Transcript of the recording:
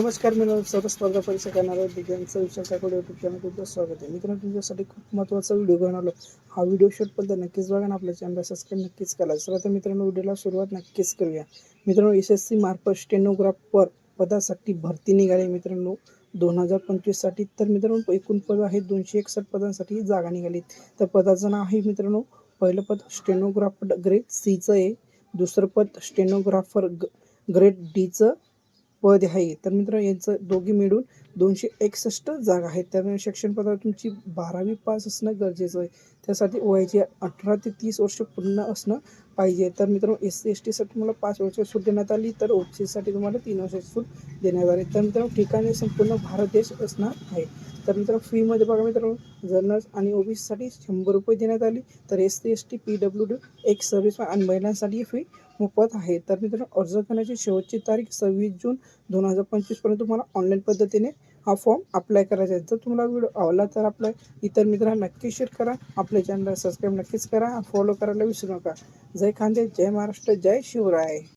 नमस्कार मी सर्व स्पर्धा परीक्षा करणारा दिग्यांचा विचार काकडे युट्यूब चॅनल तुमचं स्वागत आहे. मित्रांनो तुमच्यासाठी खूप महत्त्वाचा व्हिडिओ घेऊन आलो. हा व्हिडिओ शेवटपर्यंत नक्कीच बघा ना आपल्या चॅनलला सबस्क्राईब नक्कीच करा. सर्वात मित्रांनो व्हिडिओला सुरुवात नक्कीच करूया. मित्रांनो एस एस सी मार्फत स्टेनोग्राफर पदासाठी भरती निघाली मित्रांनो. दोन हजार पंचवीससाठी तर मित्रांनो एकूण पद आहे दोनशे एकसष्ट पदांसाठी जागा निघाली. तर पदाचं नाव आहे मित्रांनो पहिलं पद स्टेनोग्राफर ग्रेड सीचं आहे. दुसरं पद स्टेनोग्राफर ग ग्रेड डीचं पद आहे. तर मित्र यांचं दोघी मिळून दोनशे एकसष्ट जागा आहेत. त्यामुळे शिक्षण पदावर तुमची बारावी पास असणं गरजेचं आहे. त्यासाठी वयाची अठरा ते तीस वर्ष पूर्ण असणं पाहिजे. तर मित्रांनो एस सी एस टीसाठी तुम्हाला पाच वर्ष सूट देण्यात आली तर ओ सीसाठी तुम्हाला तीन वर्षाची सूट देण्यात आली. तर मित्रांनो ठिकाणी संपूर्ण भारत देश असणार आहे. तर मित्रांनो फीमध्ये बघा मित्रांनो जनरल आणि ओ ओबीसीसाठी शंभर रुपये देण्यात आली. तर S C S T P W D एक सर्व्हिस आणि महिलांसाठी फी मोफत आहे. तर मित्रांनो अर्ज करण्याची शेवटची तारीख सव्वीस जून दोन हजार पंचवीसपर्यंत तुम्हाला ऑनलाईन पद्धतीने हा फॉर्म अप्लाय करायचा आहे. जर तुम्हाला व्हिडिओ आवडला तर आपल्या इतर मित्रांना नक्की शेअर करा. आपल्या चॅनलला सबस्क्राईब नक्कीच करा. फॉलो करायला विसरू नका. जय खांदे. जय महाराष्ट्र. जय शिवराय.